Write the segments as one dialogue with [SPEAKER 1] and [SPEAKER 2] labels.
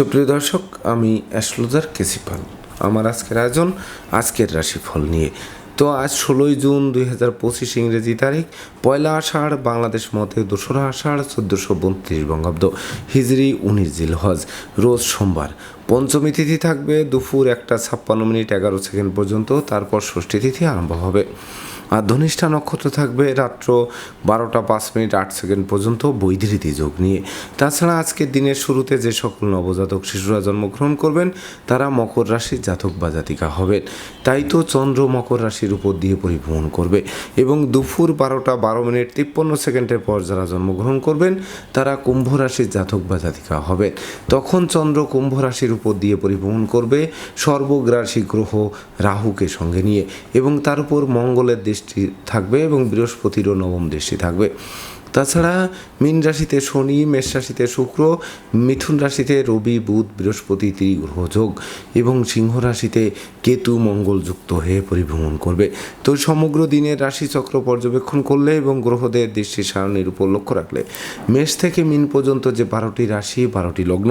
[SPEAKER 1] সুপ্রিয় দর্শক, আমি অ্যাস্ট্রোলজার কেসিপাল আমার আজকের আয়োজন, আজকের রাশিফল নিয়ে। তো আজ ষোলোই জুন দুই হাজার পঁচিশ ইংরেজি তারিখ, পয়লা আষাঢ়, বাংলাদেশ মতে দোসরা আষাঢ়, চোদ্দোশো বত্রিশ বঙ্গাব্দ, হিজরি উনিশ জিল হজ, রোজ সোমবার। পঞ্চমী তিথি থাকবে দুপুর একটা ছাপ্পান্ন মিনিট এগারো সেকেন্ড পর্যন্ত, তারপর ষষ্ঠী তিথি আরম্ভ হবে। আর ধনিষ্ঠা নক্ষত্র থাকবে রাত্র বারোটা পাঁচ মিনিট আট সেকেন্ড পর্যন্ত বৈধৃতি যোগ নিয়ে। তাছাড়া আজকের দিনের শুরুতে যে সকল নবজাতক শিশুরা জন্মগ্রহণ করবেন, তারা মকর রাশির জাতক বা জাতিকা হবেন। তাই তো চন্দ্র মকর রাশির উপর দিয়ে পরিভ্রমণ করবে এবং দুপুর বারোটা বারো মিনিট তিপ্পান্ন সেকেন্ডের পর যারা জন্মগ্রহণ করবেন, তারা কুম্ভ রাশির জাতক বা জাতিকা হবেন। তখন চন্দ্র কুম্ভ রাশির উপর দিয়ে পরিভ্রমণ করবে সর্বগ্রাসী গ্রহ রাহুকে সঙ্গে নিয়ে এবং তার উপর মঙ্গলের দৃষ্টি থাকবে এবং বৃহস্পতিরও নবম দৃষ্টি থাকবে। তাছাড়া মীন রাশিতে শনি, মেষ রাশিতে শুক্র, মিথুন রাশিতে রবি, বুধ, বৃহস্পতি, ত্রিগ্রহ যোগ এবং সিংহ রাশিতে কেতু, মঙ্গল যুক্ত হয়ে পরিভ্রমণ করবে। তো সমগ্র দিনের রাশিচক্র পর্যবেক্ষণ করলে এবং গ্রহদের দৃষ্টি সারণীর উপর লক্ষ্য রাখলে মেষ থেকে মিন পর্যন্ত যে বারোটি রাশি, বারোটি লগ্ন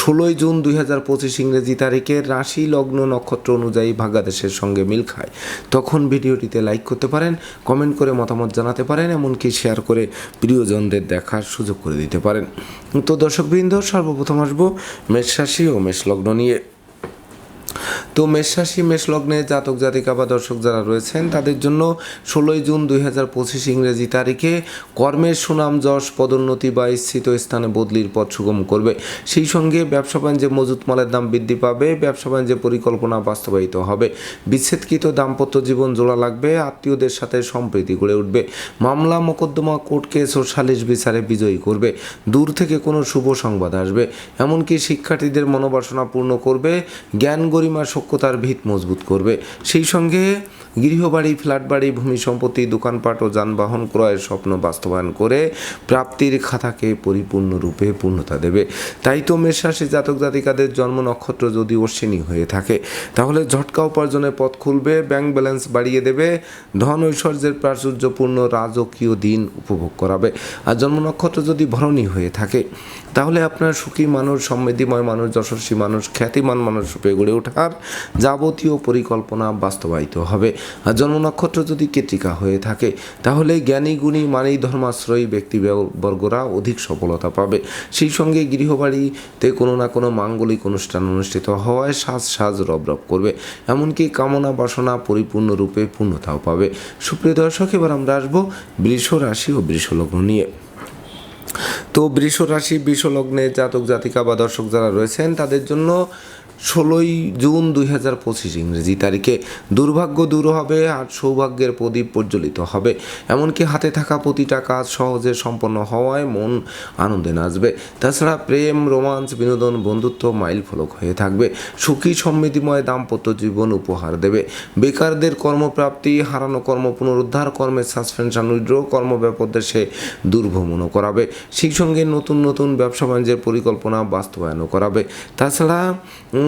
[SPEAKER 1] ষোলোই জুন দুই হাজার পঁচিশ ইংরেজি তারিখে রাশি লগ্ন নক্ষত্র অনুযায়ী ভাগ্যাদেশের সঙ্গে মিল খায়। তখন ভিডিওটিতে লাইক করতে পারেন কমেন্ট করে মতামত জানাতে পারেন, এমনকি শেয়ার করে প্রিয়জনদের দেখার সুযোগ করে দিতে পারেন। তো দর্শকবৃন্দ, সর্বপ্রথম আসব মেষ রাশি ও মেষ লগ্ন নিয়ে। তো মেষ রাশি, মেষ লগ্নে জাতক, জাতিকা বা দর্শক যারা রয়েছেন, তাদের জন্য ষোলোই জুন দুই হাজার পঁচিশ ইংরেজি তারিখে কর্মের সুনাম, যশ, পদোন্নতি বা স্থিত স্থানে বদলির পথ সুগম করবে। সেই সঙ্গে ব্যবসা বাণিজ্যে মজুত মালের দাম বৃদ্ধি পাবে, ব্যবসা বাণিজ্যে পরিকল্পনা বাস্তবায়িত হবে। বিচ্ছেদকৃত দাম্পত্য জীবন জোড়া লাগবে, আত্মীয়দের সাথে সম্প্রীতি গড়ে উঠবে। মামলা, মোকদ্দমা, কোর্ট কেস ও সালিশ বিচারে বিজয়ী করবে। দূর থেকে কোনো শুভ সংবাদ আসবে। এমনকি শিক্ষার্থীদের মনোবাসনা পূর্ণ করবে, জ্ঞান গরিমা সক্ষতার ভিত মজবুত করবে। সেই সঙ্গে গৃহবাড়ি ফ্ল্যাট বাড়ি ভূমি সম্পত্তি, দোকানপাট ও যানবাহন ক্রয়ের স্বপ্ন বাস্তবায়ন করে প্রাপ্তির খাতাকে পরিপূর্ণরূপে পূর্ণতা দেবে। তাই তো মেষরাশি জাতক জাতিকাদের জন্ম নক্ষত্র যদি অশ্বিনী হয়ে থাকে, তাহলে ঝটকা উপার্জনের পথ খুলবে, ব্যাংক ব্যালেন্স বাড়িয়ে দেবে, ধন ঐশ্বর্যের প্রাচুর্যপূর্ণ রাজকীয় দিন উপভোগ করাবে। আর জন্ম নক্ষত্র যদি ভরণী হয়ে থাকে তাহলে আপনার সুখী মানুষ, সমৃদ্ধিময় মানুষ, যশস্বী মানুষ, খ্যাতিমান মানুষ রূপে গড়ে ওঠার যাবতীয় পরিকল্পনা বাস্তবায়িত হবে। আর জন্ম নক্ষত্র যদি কেটিকা হয়ে থাকে, তাহলে জ্ঞানী, গুণী মানি ধর্মাশ্রয়ী ব্যক্তিবর্গরা অধিক সফলতা পাবে। সেই সঙ্গে গৃহবাড়িতে কোনো না কোনো মাঙ্গলিক অনুষ্ঠান অনুষ্ঠিত হওয়ায় সাজ সাজ রব রব করবে। এমনকি কামনা বাসনা পরিপূর্ণরূপে পূর্ণতাও পাবে। সুপ্রিয় দর্শক, এবার আমরা আসব বৃষ রাশি ও বৃষ লগ্ন নিয়ে। তো বৃষ রাশি বৃষ জাতক জাতিকা বা দর্শক যারা রয়েছেন তাদের জন্য ষোলোই জুন দুই হাজার পঁচিশ ইংরেজি তারিখে দুর্ভাগ্য দূর হবে আর সৌভাগ্যের প্রদীপ প্রজ্বলিত হবে। এমনকি হাতে থাকা প্রতিটা কাজ সহজে সম্পন্ন হওয়ায় মন আনন্দে নাচবে। তাছাড়া প্রেম, রোমাঞ্চ, বিনোদন, বন্ধুত্ব মাইল ফলক হয়ে থাকবে। সুখী, সমৃদ্ধিময় দাম্পত্য জীবন উপহার দেবে। বেকারদের কর্মপ্রাপ্তি, হারানো কর্ম পুনরুদ্ধার, কর্মের সাসপেনশন উইড্রো কর্মব্যাপদেশে দুর্ভ্রমণও করাবে। সেই সঙ্গে নতুন নতুন ব্যবসা বাণিজ্যের পরিকল্পনা বাস্তবায়নও করাবে। তাছাড়া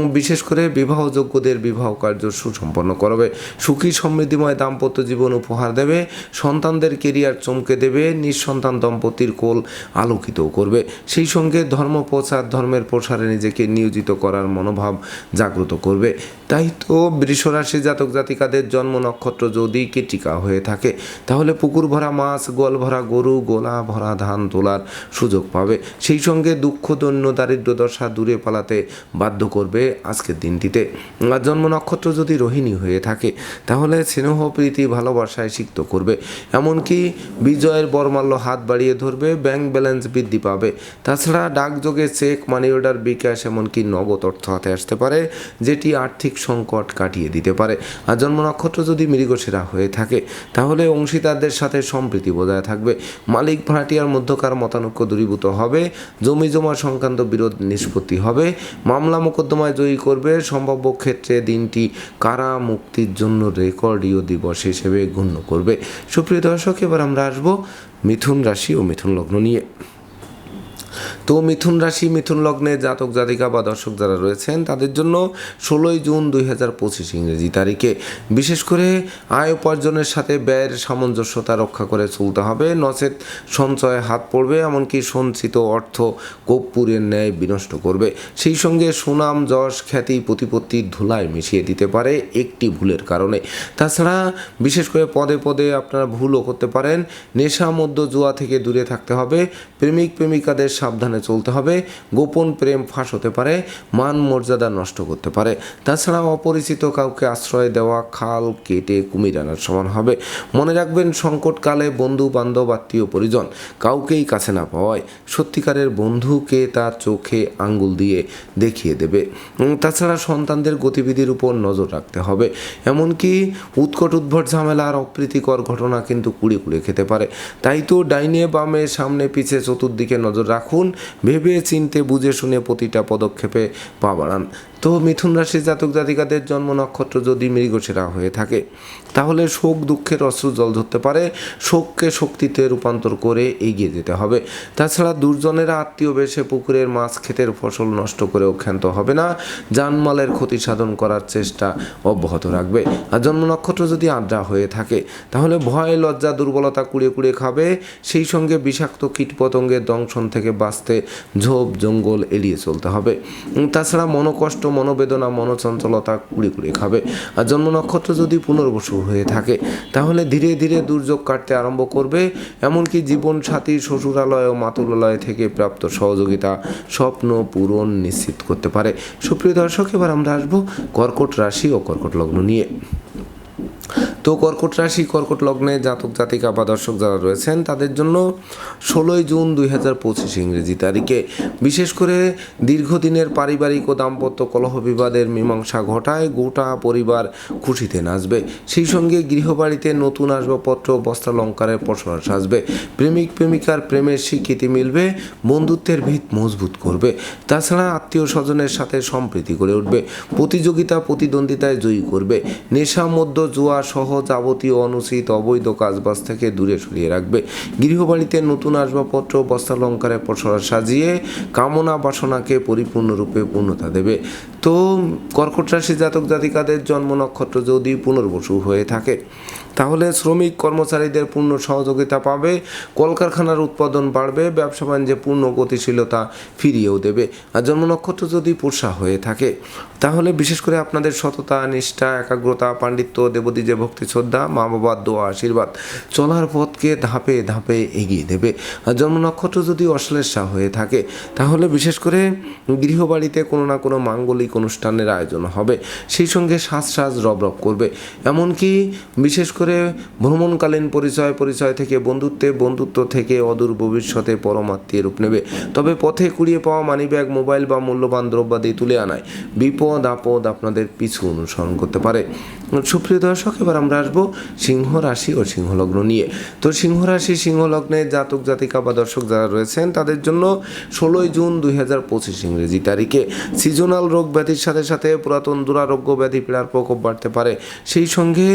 [SPEAKER 1] বিশেষ করে বিবাহযোগ্যদের বিবাহ কার্য সুসম্পন্ন করবে। সুখী সমৃদ্ধিময় দাম্পত্য জীবন উপহার দেবে। সন্তানদের কেরিয়ার চমকে দেবে। নিঃসন্তান দম্পতির কোল আলোকিত করবে। সেই সঙ্গে ধর্ম প্রচার ধর্মের প্রসারে নিজেকে নিয়োজিত করার মনোভাব জাগ্রত করবে। তাই তো বৃষরাশি জাতক জাতিকাদের জন্ম নক্ষত্র যদি কেটিকা হয়ে থাকে, তাহলে পুকুর ভরা মাছ, গোয়াল ভরা গরু, গোলা ভরা ধান তোলার সুযোগ পাবে। সেই সঙ্গে দুঃখ, দৈন্য, দারিদ্র দশা দূরে পালাতে বাধ্য করবে আজকের দিনটিতে। আর জন্ম নক্ষত্র যদি রোহিণী হয়ে থাকে, তাহলে স্নেহ, প্রীতি, ভালোবাসায় সিক্ত করবে। এমনকি বিজয়ের বরমাল্য হাত বাড়িয়ে ধরবে, ব্যাংক ব্যালেন্স বৃদ্ধি পাবে। তাছাড়া ডাকযোগে চেক মানি অর্ডার বিকাশ, এমনকি নগদ অর্থ হাতে আসতে পারে, যেটি আর্থিক সংকট কাটিয়ে দিতে পারে। আর জন্ম নক্ষত্র যদি মৃগশিরা হয়ে থাকে, তাহলে অংশীদারদের সাথে সম্প্রীতি বজায় থাকবে। মালিক ভাড়াটিয়ার মধ্যকার মতানৈক্য দূরীভূত হবে, জমি জমা সংক্রান্ত বিরোধ নিষ্পত্তি হবে, মামলা মোকদ্দমায় জয়ী করবে, সম্ভাব্য ক্ষেত্রে দিনটি কারা মুক্তির জন্য রেকর্ডীয় দিবস হিসেবে গণ্য করবে। সুপ্রিয় দর্শক, এবার আমরা আসব মিথুন রাশি ও মিথুন লগ্ন নিয়ে। তো মিথুন রাশি, মিথুন লগ্নে জাতক, জাতিকা বা দর্শক যারা রয়েছেন, তাদের জন্য ষোলোই জুন দুই হাজার পঁচিশ ইংরেজি তারিখে। বিশেষ করে আয় উপার্জনের সাথে ব্যয়ের সামঞ্জস্যতা রক্ষা করে চলতে হবে। নচেত সঞ্চয়ে হাত পড়বে, এমনকি সঞ্চিত অর্থ কর্পূরের ন্যায় বিনষ্ট করবে। সেই সঙ্গে সুনাম, যশ, খ্যাতি প্রতিপত্তির ধুলায় মিশিয়ে দিতে পারে একটি ভুলের কারণে। তাছাড়া বিশেষ করে পদে পদে আপনারা ভুলও করতে পারেন। নেশা মধ্য জুয়া থেকে দূরে থাকতে হবে। প্রেমিক, প্রেমিকাদের সাবধানে চলতে হবে। গোপন প্রেম ফাঁস হতে পারে, মান মর্যাদা নষ্ট করতে পারে। তাছাড়া অপরিচিত কাউকে আশ্রয় দেওয়া, খাল কেটে কুমির আনার সমান হবে। মনে রাখবেন, সংকটকালে বন্ধু বান্ধব আত্মীয়, পরিজন কাউকেই কাছে না পাওয়ায় সত্যিকারের বন্ধুকে তার চোখে আঙ্গুল দিয়ে দেখিয়ে দেবে। তাছাড়া সন্তানদের গতিবিধির উপর নজর রাখতে হবে। এমনকি উৎকট উদ্ভট ঝামেলা আর অপ্রীতিকর ঘটনা কিন্তু কুড়ে কুড়ে খেতে পারে। তাই তো ডাইনে বামে সামনে পিছে চতুর্দিকে নজর রাখুন। ভেবে চিনতে বুঝে শুনে প্রতিটা পদক্ষেপে পা বাড়ান। তো মিথুন রাশির জাতক জাতিকাদের জন্ম নক্ষত্র যদি মৃগসেরা হয়ে থাকে, তাহলে শোক, দুঃখের অশ্রু জল ধরতে পারে। শোককে শক্তিতে রূপান্তর করে এগিয়ে যেতে হবে। তাছাড়া দুর্জনেরা আত্মীয় বেশে পুকুরের মাছ, ক্ষেতের ফসল নষ্ট করেও ক্ষান্ত হবে না। জানমালের ক্ষতি সাধন করার চেষ্টা অব্যাহত রাখবে। আর জন্ম নক্ষত্র যদি আড্ডা হয়ে থাকে, তাহলে ভয় লজ্জা, দুর্বলতা কুড়িয়ে কুড়িয়ে খাবে। সেই সঙ্গে বিষাক্ত কীটপতঙ্গের দংশন থেকে বাঁচতে ঝোপ, জঙ্গল এড়িয়ে চলতে হবে। তাছাড়া মনোকষ্ট মনোবেদনা, মনোচঞ্চলতা কুড়ি কুড়ি খাবে। আর জন্ম নক্ষত্র যদি পুনর্বসু হয়ে থাকে, তাহলে ধীরে ধীরে দুর্যোগ কাটতে আরম্ভ করবে। এমনকি জীবন সাথী, শ্বশুরালয় ও মাতুলালয় থেকে প্রাপ্ত সহযোগিতা স্বপ্ন পূরণ নিশ্চিত করতে পারে। সুপ্রিয় দর্শক, এবার আমরা আসব কর্কট রাশি ও কর্কট লগ্ন নিয়ে। তো কর্কট রাশি, কর্কট লগ্নে জাতক, জাতিকা বা দর্শক যারা রয়েছেন, তাদের জন্য ষোলোই জুন দুই হাজার পঁচিশ ইংরেজি তারিখে। বিশেষ করে দীর্ঘদিনের পারিবারিক ও দাম্পত্য কলহ বিবাদের মীমাংসা ঘটায় গোটা পরিবার খুশিতে নাচবে। সেই সঙ্গে গৃহবাড়িতে নতুন আসবাবপত্র, বস্ত্রালঙ্কারের পসরা সাজবে। প্রেমিক, প্রেমিকার প্রেমের স্বীকৃতি মিলবে, বন্ধুত্বের ভিত মজবুত করবে। তাছাড়া আত্মীয় স্বজনের সাথে সম্প্রীতি গড়ে উঠবে। প্রতিযোগিতা, প্রতিদ্বন্দ্বিতায় জয়ী করবে। নেশা মধ্য জুয়া সহ যাবতীয় অনুচিত অবৈধ কাজবাজ থেকে দূরে সরিয়ে রাখবে। গৃহবাড়িতে নতুন আসবাবপত্র বস্ত্রালঙ্কারে পসরা সাজিয়ে কামনা বাসনাকে পরিপূর্ণরূপে পূর্ণতা দেবে। তো কর্কট রাশি জাতক জাতিকাদের জন্ম নক্ষত্র যদি পুনর্বসু হয়ে থাকে তাহলে শ্রমিক কর্মচারীদের পূর্ণ সহযোগিতা পাবে, কলকারখানার উৎপাদন বাড়বে, ব্যবসা বাণিজ্যে পূর্ণ গতিশীলতা ফিরিয়েও দেবে। আর জন্ম নক্ষত্র যদি পুষা হয়ে থাকে, তাহলে বিশেষ করে আপনাদের সততা, নিষ্ঠা, একাগ্রতা, পাণ্ডিত্য, দেবদীজে ভক্তি, শ্রদ্ধা মা বাবার দোয়া, আশীর্বাদ চলার পথকে ধাপে ধাপে এগিয়ে দেবে। আর জন্ম নক্ষত্র যদি অশ্লেষা হয়ে থাকে, তাহলে বিশেষ করে গৃহবাড়িতে কোনো না কোনো মাঙ্গলিক অনুষ্ঠানের আয়োজন হবে। সেই সঙ্গে সাজ রব রব করবে। এমনকি বিশেষ করে ভ্রমণকালীন পরিচয় পরিচয় থেকে বন্ধুত্বে, বন্ধুত্ব থেকে অদূর ভবিষ্যতে পরমাত্মীয় রূপ নেবে। তবে পথে কুড়িয়ে পাওয়া মানিব্যাগ, মোবাইল বা মূল্যবান দ্রব্যাদি তুলে আনায়। বিপদ আপদ আপনাদের পিছু অনুসরণ করতে পারে। সুপ্রিয় দর্শক, এবার আমরা আসব সিংহ রাশি ও সিংহ লগ্ন নিয়ে। তো সিংহ রাশি সিংহ লগ্নে জাতক, জাতিকা বা দর্শক যারা রয়েছেন, তাদের জন্য ষোলোই জুন দুই হাজার পঁচিশ ইংরেজি তারিখে। সিজনাল রোগ ব্যাধির সাথে সাথে পুরাতন দুরারোগ্য ব্যাধি, পীড়ার প্রকোপ বাড়তে পারে। সেই সঙ্গে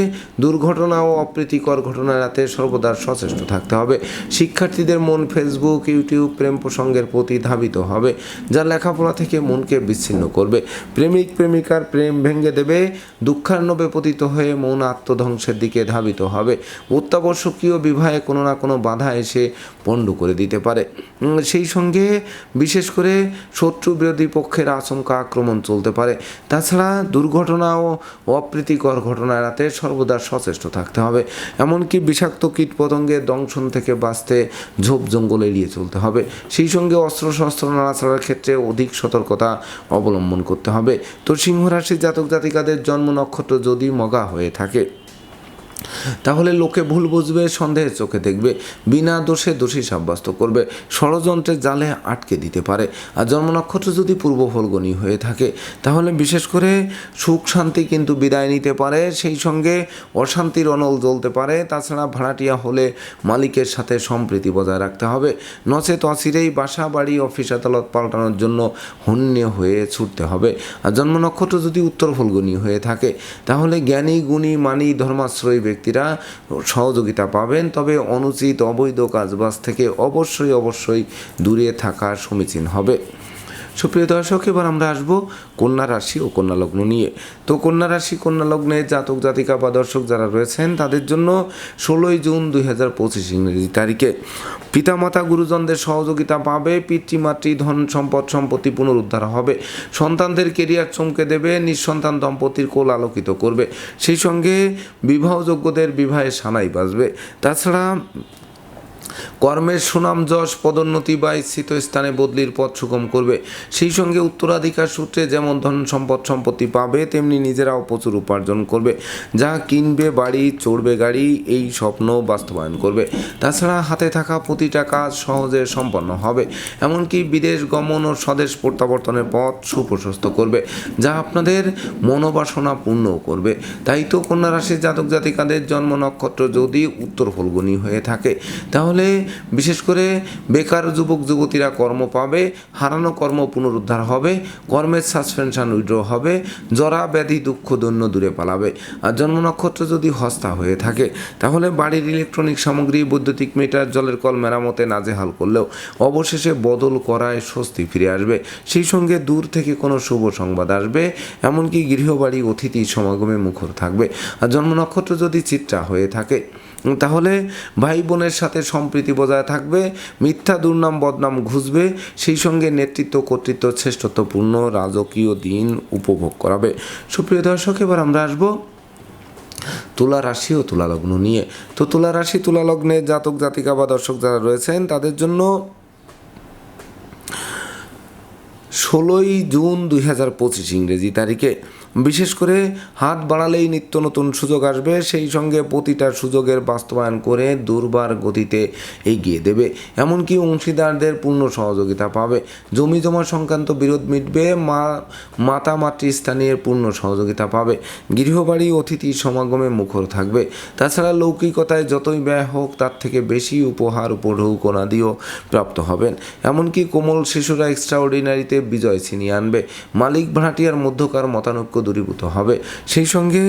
[SPEAKER 1] দুর্ঘটনা ও অপ্রীতিকর ঘটনা এড়াতে সর্বদা সচেষ্ট থাকতে হবে। শিক্ষার্থীদের মন ফেসবুক, ইউটিউব, প্রেম প্রসঙ্গের প্রতি ধাবিত হবে, যা লেখাপড়া থেকে মনকে বিচ্ছিন্ন করবে। প্রেমিক, প্রেমিকার প্রেম ভেঙে দেবে দুঃখার্ণবে পতিত হয়ে মন আত্মধ্বংসের দিকে ধাবিত হবে। অত্যাবশ্যকীয় বিবাহে কোনো না কোনো বাধা এসে পণ্ড করে দিতে পারে। সেই সঙ্গে বিশেষ করে শত্রু বিরোধী পক্ষের আশঙ্কা আক্রমণ চলতে পারে। তাছাড়া দুর্ঘটনা ও অপ্রীতিকর ঘটনা এড়াতে সর্বদা সচেষ্ট থাকতে হবে। এমনকি বিষাক্ত কীটপতঙ্গের দংশন থেকে বাঁচতে ঝোপ জঙ্গল এড়িয়ে চলতে হবে। সেই সঙ্গে অস্ত্রশস্ত্র নাড়াচাড়ার ক্ষেত্রে অধিক সতর্কতা অবলম্বন করতে হবে। তো সিংহ রাশির জাতক জাতিকাদের জন্ম নক্ষত্র যদি মগা হয়ে থাকে। তাহলে লোকে ভুল বুঝবে, সন্দেহের চোখে দেখবে, বিনা দোষে দোষী সাব্যস্ত করবে। ষড়যন্ত্রের জালে আটকে দিতে পারে। আর জন্ম নক্ষত্র যদি পূর্ব ফলগণী হয়ে থাকে, তাহলে বিশেষ করে সুখ শান্তি কিন্তু বিদায় নিতে পারে। সেই সঙ্গে অশান্তির অনল জ্বলতে পারে। তাছাড়া ভাড়াটিয়া হলে মালিকের সাথে সম্প্রীতি বজায় রাখতে হবে। নচেত অচিরেই বাসা, বাড়ি, অফিস, আদালত পাল্টানোর জন্য হন্য হয়ে ছুটতে হবে। আর জন্ম নক্ষত্র যদি উত্তর ফলগুনি হয়ে থাকে, তাহলে জ্ঞানী, গুণী, মানি, ধর্মাশ্রয়ী ব্যক্তিরা সহযোগিতা পাবেন। তবে অনুচিত অবৈধ কাজবাজ থেকে অবশ্যই অবশ্যই দূরে থাকা সমীচীন হবে। সুপ্রিয় দর্শক, এবার আমরা আসব কন্যা রাশি ও কন্যা লগ্ন নিয়ে। তো কন্যা রাশি, কন্যা লগ্নে জাতক, জাতিকা বা দর্শক যারা রয়েছেন, তাদের জন্য ষোলোই জুন দুই হাজার পঁচিশ ইংরেজি তারিখে। পিতামাতা গুরুজনদের সহযোগিতা পাবে পিতৃমাতৃ ধন সম্পদ, সম্পত্তি পুনরুদ্ধার হবে। সন্তানদের কেরিয়ার চমকে দেবে, নিঃসন্তান দম্পতির কোল আলোকিত করবে। সেই সঙ্গে বিবাহযোগ্যদের বিবাহে সানাই বাজবে। তাছাড়া কর্মের সুনাম, যশ, পদোন্নতি বা ইচ্ছিত স্থানে বদলির পথ সুগম করবে। সেই সঙ্গে উত্তরাধিকার সূত্রে যেমন ধন সম্পদ সম্পত্তি পাবে, তেমনি নিজেরাও প্রচুর উপার্জন করবে। যা কিনবে, বাড়ি, চড়বে গাড়ি, এই স্বপ্ন বাস্তবায়ন করবে। তাছাড়া হাতে থাকা প্রতিটা কাজ সহজে সম্পন্ন হবে। এমনকি বিদেশ গমন ও স্বদেশ প্রত্যাবর্তনের পথ সুপ্রশস্ত করবে, যা আপনাদের মনোবাসনা পূর্ণ করবে। তাই তো কন্যা রাশির জাতক জাতিকাদের জন্ম নক্ষত্র যদি উত্তর ফলগুনি হয়ে থাকে, তাহলে বিশেষ করে বেকার যুবক, যুবতীরা কর্ম পাবে, হারানো কর্ম পুনরুদ্ধার হবে, কর্মের সাসপেনশন উইড্র হবে, জরা, ব্যাধি, দুঃখ, দৈন্য দূরে পালাবে। আর জন্ম নক্ষত্র যদি হস্তা হয়ে থাকে, তাহলে বাড়ির ইলেকট্রনিক সামগ্রী, বৈদ্যুতিক মিটার জলের কল, মেরামতে নাজেহাল করলেও অবশেষে বদল করায় স্বস্তি ফিরে আসবে। সেই সঙ্গে দূর থেকে কোনো শুভ সংবাদ আসবে, এমনকি গৃহবাড়ি অতিথি সমাগমে মুখর থাকবে। আর জন্ম নক্ষত্র যদি চিত্রা হয়ে থাকে তাহলে ভাই বোনের সাথে সম্প্রীতি বজায় থাকবে, মিথ্যা দুর্নাম বদনাম ঘুষবে, সেই সঙ্গে নেতৃত্ব, কর্তৃত্ব শ্রেষ্ঠত্বপূর্ণ রাজকীয় দিন উপভোগ করাবে। সুপ্রিয় দর্শক, এবার আমরা আসব তুলা রাশি ও তুলা লগ্ন নিয়ে। তো তুলা রাশি, তুলা লগ্নে জাতক, জাতিকা বা দর্শক যারা রয়েছেন, তাদের জন্য ষোলোই জুন দুই হাজার পঁচিশ ইংরেজি তারিখে বিশেষ করে হাত বাড়ালেই নিত্য নতুন সুযোগ আসবে, সেই সঙ্গে প্রতিটা সুযোগের বাস্তবায়ন করে দুর্বার গতিতে এগিয়ে দেবে। এমনকি অংশীদারদের পূর্ণ সহযোগিতা পাবে। জমি জমা সংক্রান্ত বিরোধ মিটবে, মা, মাতা মাতৃস্থানীয় পূর্ণ সহযোগিতা পাবে। গৃহবাড়ি, অতিথি সমাগমে মুখর থাকবে। তাছাড়া লৌকিকতায় যতই ব্যয় হোক, তার থেকে বেশি উপহার উপঢৌকনাদিও প্রাপ্ত হবেন। এমনকি কোমল শিশুরা এক্সট্রাঅর্ডিনারিতে বিজয় ছিনিয়ে আনবে। মালিক ভাড়াটিয়ার মধ্যকার মতানৈক্য দূরীভূত হবে। সেই সঙ্গে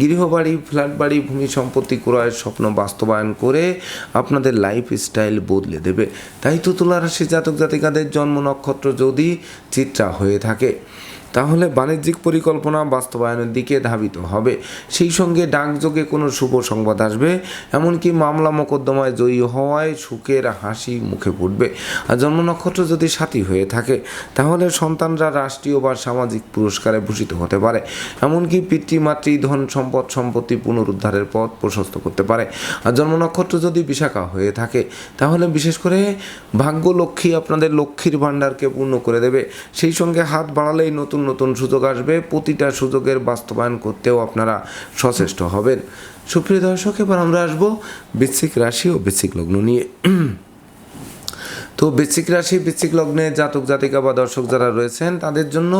[SPEAKER 1] গৃহবাড়ি ফ্ল্যাট বাড়ি ভূমি সম্পত্তি ক্রয়ের স্বপ্ন বাস্তবায়ন করে আপনাদের লাইফ স্টাইল বদলে দেবে। তাই তো তুলা রাশি জাতক জাতিকাদের জন্ম নক্ষত্র যদি চিত্রা হয়ে থাকে। তাহলে বাণিজ্যিক পরিকল্পনা বাস্তবায়নের দিকে ধাবিত হবে। সেই সঙ্গে ডাকযোগে কোনো শুভ সংবাদ আসবে, এমনকি মামলা মোকদ্দমায় জয়ী হওয়ায় সুখের হাসি মুখে ফুটবে। আর জন্ম নক্ষত্র যদি সাথী হয়ে থাকে, তাহলে সন্তানরা রাষ্ট্রীয় বা সামাজিক পুরস্কারে ভূষিত হতে পারে। এমনকি পিতৃমাতৃ ধন সম্পদ সম্পত্তি পুনরুদ্ধারের পথ প্রশস্ত করতে পারে। আর জন্ম নক্ষত্র যদি বিশাখা হয়ে থাকে, তাহলে বিশেষ করে ভাগ্য লক্ষ্মী আপনাদের লক্ষ্মীর ভাণ্ডারকে পূর্ণ করে দেবে। সেই সঙ্গে হাত বাড়ালেই নতুন নতুন সুযোগ আসবে, প্রতিটা সুযোগের বাস্তবায়ন করতেও আপনারা সচেষ্ট হবেন। সুপ্রিয় দর্শক, এবার আমরা আসব বৃশ্চিক রাশি ও বৃশ্চিক লগ্ন নিয়ে। তো বৃশ্চিক রাশি, বৃশ্চিক লগ্নে জাতক জাতিকা বা দর্শক যারা রয়েছেন, তাদের জন্য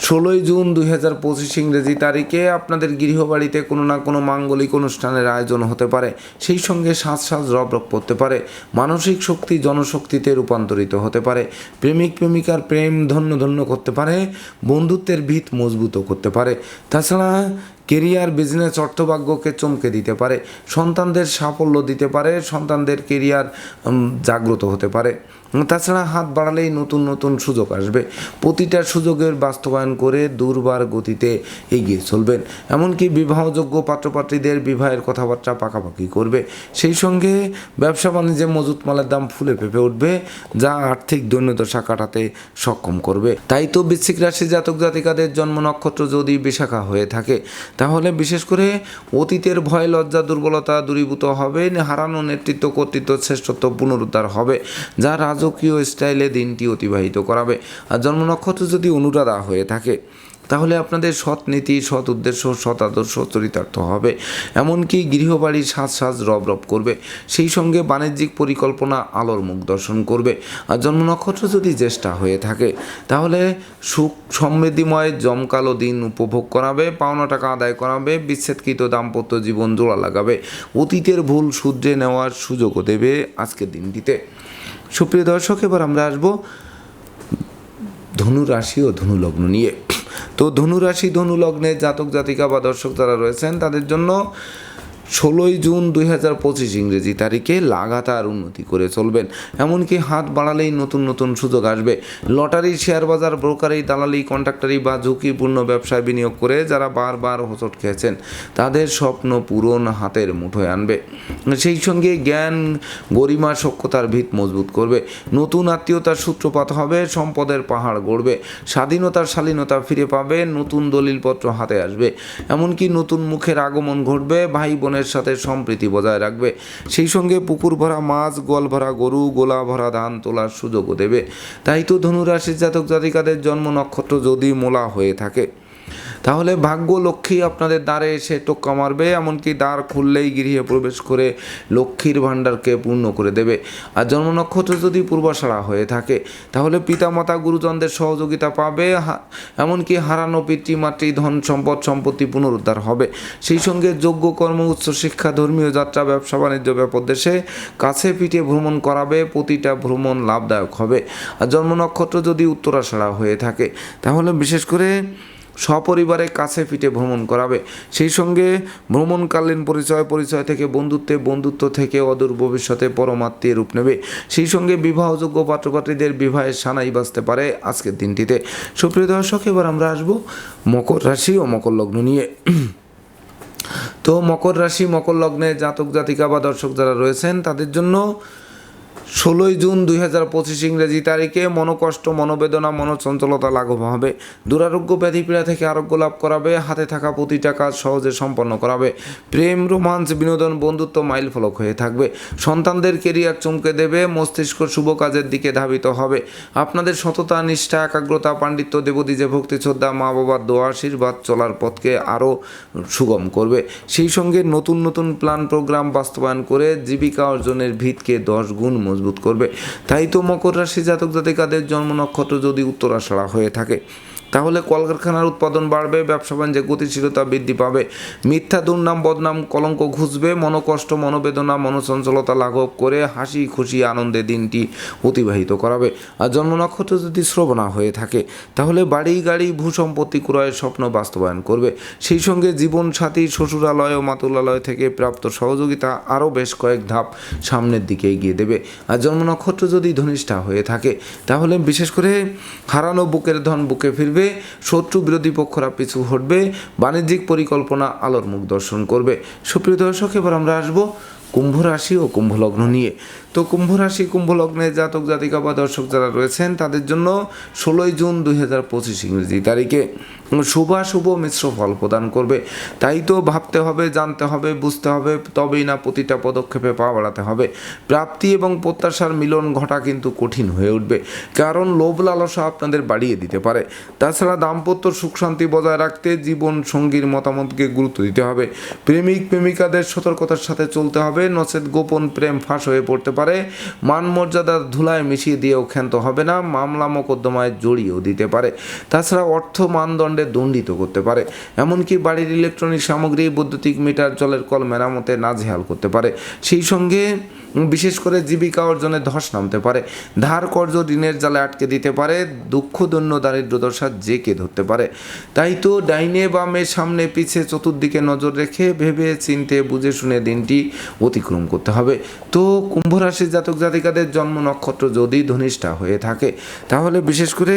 [SPEAKER 1] ষোলোই জুন দুই হাজার পঁচিশ ইংরেজি তারিখে আপনাদের গৃহবাড়িতে কোনো না কোনো মাঙ্গলিক অনুষ্ঠানের আয়োজন হতে পারে। সেই সঙ্গে সাজ সাজ রব রব পড়তে পারে। মানসিক শক্তি জনশক্তিতে রূপান্তরিত হতে পারে। প্রেমিক প্রেমিকার প্রেম ধন্য ধন্য করতে পারে। বন্ধুত্বের ভিত মজবুত করতে পারে। তাছাড়া কেরিয়ার, বিজনেস, অর্থভাগ্যকে চমকে দিতে পারে, সন্তানদের সাফল্য দিতে পারে, সন্তানদের কেরিয়ার জাগ্রত হতে পারে। তাছাড়া হাত বাড়ালেই নতুন নতুন সুযোগ আসবে। প্রতিটা সুযোগের বাস্তবায়ন করে দুর্বার গতিতে এগিয়ে চলবেন। এমনকি বিবাহযোগ্য পাত্রপাত্রীদের বিবাহের কথাবার্তা পাকাপাকি করবে। সেই সঙ্গে ব্যবসা বাণিজ্যে মজুত মালের দাম ফুলে পেঁপে উঠবে, যা আর্থিক দৈন্যদশা কাটাতে সক্ষম করবে। তাই তো বৃশ্চিক রাশি জাতক জাতিকাদের জন্ম নক্ষত্র যদি বিশাখা হয়ে থাকে তাহলে বিশেষ করে অতীতের ভয়, লজ্জা, দুর্বলতা দূরীভূত হবে, হারানো নেতৃত্ব, কর্তৃত্ব, শ্রেষ্ঠত্ব পুনরুদ্ধার হবে, যা রাজকীয় স্টাইলে দিনটি অতিবাহিত করাবে। আর জন্ম নক্ষত্র যদি অনুরাধা হয়ে থাকে তাহলে আপনাদের সৎ নীতি, সৎ উদ্দেশ্য, সৎ আদর্শ চরিতার্থ হবে। এমনকি গৃহবাড়ির সাজ সাজ রব রব করবে। সেই সঙ্গে বাণিজ্যিক পরিকল্পনা, আলোর মুখ দর্শন করবে। আর জন্ম নক্ষত্র যদি জ্যেষ্ঠা হয়ে থাকে, তাহলে সুখ সমৃদ্ধিময় জমকালো দিন উপভোগ করাবে, পাওনা টাকা আদায় করাবে, বিচ্ছেদকৃত দাম্পত্য জীবন জোড়া লাগাবে, অতীতের ভুল শুধরে নেওয়ার সুযোগও দেবে আজকের দিনটিতে। সুপ্রিয় দর্শক, এবার আমরা আসব ধনু রাশি ও ধনু লগ্ন নিয়ে। তো ধনুরাশি ধনু লগ্নে জাতক জাতিকা বা দর্শক যারা রয়েছেন তাদের জন্য ষোলোই জুন দুই হাজার পঁচিশ ইংরেজি তারিখে লাগাতার উন্নতি করে চলবেন। এমনকি হাত বাড়ালেই নতুন নতুন সুযোগ আসবে। লটারি, শেয়ার বাজার ব্রোকারি দালালি, কন্ট্রাক্টারি বা ঝুঁকিপূর্ণ ব্যবসায় বিনিয়োগ করে যারা বারবার হোঁচট খেয়েছেন, তাদের স্বপ্ন পূরণ হাতের মুঠোয় আনবে। সেই সঙ্গে জ্ঞান গরিমা সক্ষতার ভিত মজবুত করবে। নতুন আত্মীয়তার সূত্রপাত হবে, সম্পদের পাহাড় গড়বে, স্বাধীনতার শালীনতা ফিরে পাবে, নতুন দলিলপত্র হাতে আসবে। এমনকি নতুন মুখের আগমন ঘটবে ভাই বোনের সাথে সম্প্রীতি বজায় রাখবে। সেই সঙ্গে পুকুর ভরা মাছ গল ভরা গরু, গোলা ভরা ধান তোলার সুযোগও দেবে। তাই তো ধনুরাশির জাতক জাতিকাদের জন্ম নক্ষত্র যদি মোলা হয়ে থাকে। তাহলে ভাগ্য লক্ষ্মী আপনাদের দ্বারে এসে টোক্কা মারবে, এমনকি দ্বার খুললেই গৃহে প্রবেশ করে লক্ষ্মীর ভাণ্ডারকে পূর্ণ করে দেবে। আর জন্ম নক্ষত্র যদি পূর্বাশাড়া হয়ে থাকে, তাহলে পিতামাতা গুরুজনদের সহযোগিতা পাবে এমনকি হারানো পিতৃমাতৃ ধন সম্পদ, সম্পত্তি পুনরুদ্ধার হবে। সেই সঙ্গে যোগ্য কর্ম, উচ্চ শিক্ষা, ধর্মীয় যাত্রা, ব্যবসা, বাণিজ্য, ব্যাপক দেশে কাছে পিঠে ভ্রমণ করাবে, প্রতিটা ভ্রমণ লাভদায়ক হবে। আর জন্ম নক্ষত্র যদি উত্তরাষাড়া হয়ে থাকে, তাহলে বিশেষ করে সপরিবারে কাছে পিঠে ভ্রমণ করাবে। সেই সঙ্গে ভ্রমণকালীন পরিচয় পরিচয় থেকে বন্ধুত্বে, বন্ধুত্ব থেকে অদূর ভবিষ্যতে পরমাত্মীয় রূপ নেবে। সেই সঙ্গে বিবাহযোগ্য পাত্রপাত্রীদের বিবাহের সানাই বাঁচতে পারে আজকের দিনটিতে। সুপ্রিয় দর্শক, এবার আমরা আসব মকর রাশি ও মকর লগ্ন নিয়ে। তো মকর রাশি, মকর লগ্নে জাতক জাতিকা বা দর্শক যারা রয়েছেন, তাদের জন্য ষোলোই জুন দুই হাজার পঁচিশ ইংরেজি তারিখে মনোকষ্ট, মনোবেদনা, মনোচঞ্চলতা লাঘব হবে। দুরারোগ্য ব্যাধিপীড়া থেকে আরোগ্য লাভ করাবে, হাতে থাকা প্রতিটা কাজ সহজে সম্পন্ন করাবে। প্রেম, রোমাঞ্চ, বিনোদন, বন্ধুত্ব মাইল ফলক হয়ে থাকবে। সন্তানদের কেরিয়ার চমকে দেবে, মস্তিষ্ক শুভ কাজের দিকে ধাবিত হবে। আপনাদের সততা, নিষ্ঠা, একাগ্রতা, পাণ্ডিত্য, দেবদীজে ভক্তি, শ্রদ্ধা মা বাবার দোয়া, আশীর্বাদ চলার পথকে আরও সুগম করবে। সেই সঙ্গে নতুন নতুন প্ল্যান, প্রোগ্রাম বাস্তবায়ন করে জীবিকা অর্জনের ভিতকে দশ গুণ মজবুত করবে। তাই তো মকর রাশি জাতক জাতিকাদের জন্ম নক্ষত্র যদি উত্তরাষাড়া হয়ে থাকে। তাহলে কলকারখানার উৎপাদন বাড়বে, ব্যবসা বাণিজ্যে গতিশীলতা বৃদ্ধি পাবে। মিথ্যা, দুর্নাম, বদনাম, কলঙ্ক ঘুষবে, মনোকষ্ট, মনোবেদনা, মনোচঞ্চলতা লাঘব করে হাসি, খুশি, আনন্দে দিনটি অতিবাহিত করাবে। আর জন্ম নক্ষত্র যদি শ্রবণা হয়ে থাকে, তাহলে বাড়ি, গাড়ি ভূ সম্পত্তি ক্রয়ের স্বপ্ন বাস্তবায়ন করবে। সেই সঙ্গে জীবন সাথী শ্বশুরালয় ও মাতুলালয় থেকে প্রাপ্ত সহযোগিতা আরও বেশ কয়েক ধাপ সামনের দিকে এগিয়ে দেবে। আর জন্ম নক্ষত্র যদি ধনিষ্ঠা হয়ে থাকে, তাহলে বিশেষ করে হারানো বুকের ধন বুকে ফিরবে শত্রু বিরোধী পক্ষরা পিছু হটবে, বাণিজ্যিক পরিকল্পনা আলোর মুখ দর্শন করবে। সুপ্রিয় দর্শক, এবার আমরা আসব কুম্ভ রাশি ও কুম্ভ লগ্ন নিয়ে। তো কুম্ভ রাশি কুম্ভ লগ্নে জাতক, জাতিকা বা দর্শক যারা রয়েছেন, তাদের জন্য ষোলোই জুন দুই হাজার পঁচিশ ইংরেজি তারিখে শুভাশুভ মিশ্র ফল প্রদান করবে। তাই তো ভাবতে হবে, জানতে হবে, বুঝতে হবে, তবেই না প্রতিটা পদক্ষেপে পা বাড়াতে হবে। প্রাপ্তি এবং প্রত্যাশার মিলন ঘটা কিন্তু কঠিন হয়ে উঠবে। কারণ লোভ লালসা আপনাদের বাড়িয়ে দিতে পারে। তাছাড়া দাম্পত্য সুখ শান্তি বজায় রাখতে জীবন সঙ্গীর মতামতকে গুরুত্ব দিতে হবে। প্রেমিক, প্রেমিকাদের সতর্কতার সাথে চলতে হবে। নচেত গোপন প্রেম ফাঁস হয়ে পড়তে পারে। মান মর্যাদার ধুলায় মিশিয়ে দিয়েও ক্ষান্ত হবে না, মামলা মোকদ্দমায় জড়িয়েও দিতে পারে। তাছাড়া অর্থ মানদণ্ডে দণ্ডিত করতে পারে। এমনকি বাড়ির ইলেকট্রনিক সামগ্রী, বৈদ্যুতিক মিটার, জলের কল মেরামতে নাজেহাল করতে পারে। সেই সঙ্গে বিশেষ করে জীবিকা অর্জনে ধস নামতে পারে। ধার কর্য ঋণের জালে আটকে দিতে পারে। দুঃখ, দৈন্য দারিদ্র দশা জেকে ধরতে পারে। তাই তো ডাইনে বামে সামনে পিছে চতুর্দিকে নজর রেখে ভেবে চিনতে বুঝে শুনে দিনটি অতিক্রম করতে হবে। তো কুম্ভ রাশির জাতক জাতিকাদের জন্ম নক্ষত্র যদি ধনিষ্ঠা হয়ে থাকে, তাহলে বিশেষ করে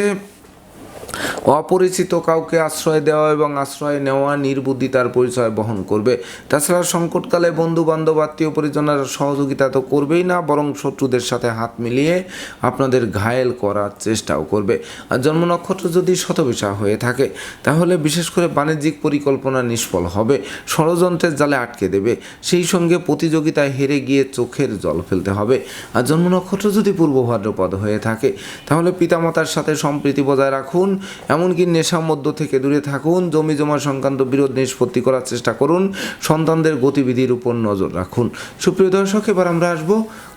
[SPEAKER 1] অপরিচিত কাউকে আশ্রয় দেওয়া এবং আশ্রয় নেওয়া নির্বুদ্ধিতার পরিচয় বহন করবে। তাছাড়া সংকটকালে বন্ধু বান্ধব আত্মীয় পরিজনের সহযোগিতা তো করবেই না, বরং শত্রুদের সাথে হাত মিলিয়ে আপনাদের ঘায়েল করার চেষ্টাও করবে। আর জন্ম নক্ষত্র যদি শতবিশা হয়ে থাকে, তাহলে বিশেষ করে বাণিজ্যিক পরিকল্পনা নিষ্ফল হবে। ষড়যন্ত্রের জালে আটকে দেবে। সেই সঙ্গে প্রতিযোগিতায় হেরে গিয়ে চোখের জল ফেলতে হবে। আর জন্ম নক্ষত্র যদি পূর্ব ভাদ্রপদ হয়ে থাকে, তাহলে পিতামাতার সাথে সম্প্রীতি বজায় রাখুন এমনকি নেশা মধ্য থেকে দূরে থাকুন, জমি জমা সংক্রান্ত বিরোধ নিষ্পত্তি করার চেষ্টা করুন, সন্তানদের গতিবিধির উপর নজর রাখুন। সুপ্রিয় দর্শক, এবার আমরা আসব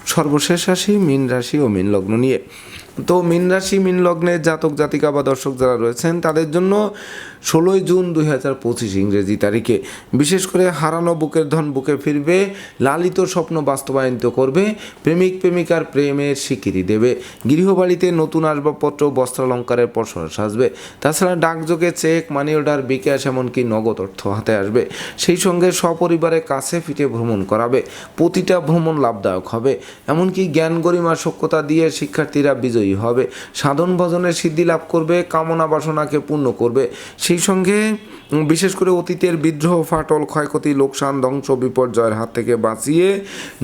[SPEAKER 1] সর্বশেষ রাশি মীন রাশি ও মীন লগ্ন নিয়ে। তো মীন রাশি, মীন লগ্নের জাতক, জাতিকা বা দর্শক যারা রয়েছেন, তাদের জন্য ষোলোই জুন দুই হাজার পঁচিশ ইংরেজি তারিখে। বিশেষ করে হারানো বুকের ধন বুকে ফিরবে, লালিত স্বপ্ন বাস্তবায়িত করবে, প্রেমিক, প্রেমিকার প্রেমের স্বীকৃতি দেবে। গৃহবাড়িতে নতুন আসবাবপত্র, বস্ত্রালঙ্কারের পসরা সাজবে। তাছাড়া ডাকযোগে চেক, মানি অর্ডার, বিকাশ এমনকি নগদ অর্থ হাতে আসবে। সেই সঙ্গে সপরিবারে কাছে ফিটে ভ্রমণ করাবে। প্রতিটা ভ্রমণ লাভদায়ক হবে। এমনকি জ্ঞান গরিমা সক্ষতা দিয়ে শিক্ষার্থীরা বিজয়ী হবে। সাধন ভজনের সিদ্ধি লাভ করবে, কামনা বাসনাকে পূর্ণ করবে। সেই সঙ্গে বিশেষ করে অতীতের বিদ্রোহ, ফাটল, ক্ষয়ক্ষতি, লোকসান, ধ্বংস, বিপর্যয়ের হাত থেকে বাঁচিয়ে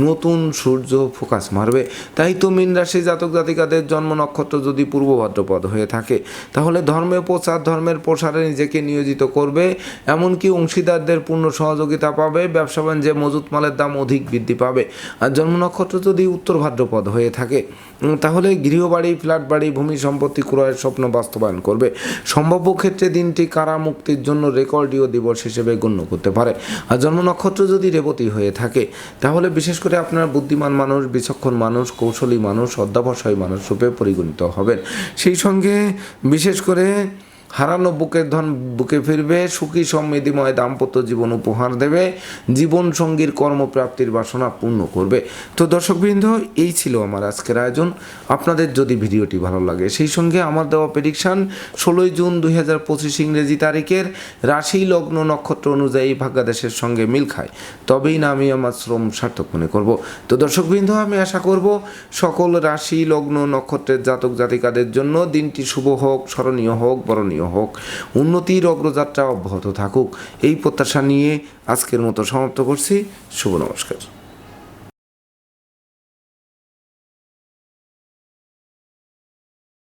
[SPEAKER 1] নতুন সূর্য ফোকাস মারবে। তাই তো মীন রাশি জাতক জাতিকাদের জন্ম নক্ষত্র যদি পূর্ব ভাদ্রপদ হয়ে থাকে, তাহলে ধর্মের প্রচার, ধর্মের প্রসারে নিজেকে নিয়োজিত করবে। এমনকি অংশীদারদের পূর্ণ সহযোগিতা পাবে, ব্যবসা বাণিজ্যে মজুত মালের দাম অধিক বৃদ্ধি পাবে। আর জন্ম নক্ষত্র যদি উত্তর ভাদ্রপদ হয়ে থাকে তাহলে গৃহবাড়ি ফ্ল্যাট বাড়ি ভূমি সম্পত্তি ক্রয়ের স্বপ্ন বাস্তবায়ন করবে। সম্ভাব্য ক্ষেত্রে দিনটি কারা মুক্তির জন্য রেকর্ডীয় দিবস হিসেবে গণ্য করতে পারে। আর জন্ম নক্ষত্র যদি রেবতী হয়ে থাকে, তাহলে বিশেষ করে আপনার বুদ্ধিমান মানুষ, বিচক্ষণ মানুষ, কৌশলী মানুষ, অধ্যাবসায়ী মানুষ রূপে পরিগণিত হবেন। সেই সঙ্গে বিশেষ করে হারানো বুকের ধন বুকে ফিরবে, সুখী সমৃদ্ধিময় দাম্পত্য জীবন উপহার দেবে জীবন সঙ্গীর কর্মপ্রাপ্তির বাসনা পূর্ণ করবে। তো দর্শকবৃন্দ, এই ছিল আমার আজকের আয়োজন। আপনাদের যদি ভিডিওটি ভালো লাগে, সেই সঙ্গে আমার দেওয়া প্রেডিকশান ষোলোই জুন দুই হাজার পঁচিশ ইংরেজি তারিখের রাশি লগ্ন নক্ষত্র অনুযায়ী ভাগ্যাদেশের সঙ্গে মিল খায়। তবেই না আমি আমার শ্রম সার্থক মনে করব। তো দর্শকবৃন্দ, আমি আশা করব সকল রাশি লগ্ন নক্ষত্রের জাতক জাতিকাদের জন্য দিনটি শুভ হোক, স্মরণীয় হোক, বরণীয় হোক উন্নতির অগ্রযাত্রা অব্যাহত থাকুক। এই প্রত্যাশা নিয়ে আজকের মতো সমাপ্ত করছি। শুভ নমস্কার।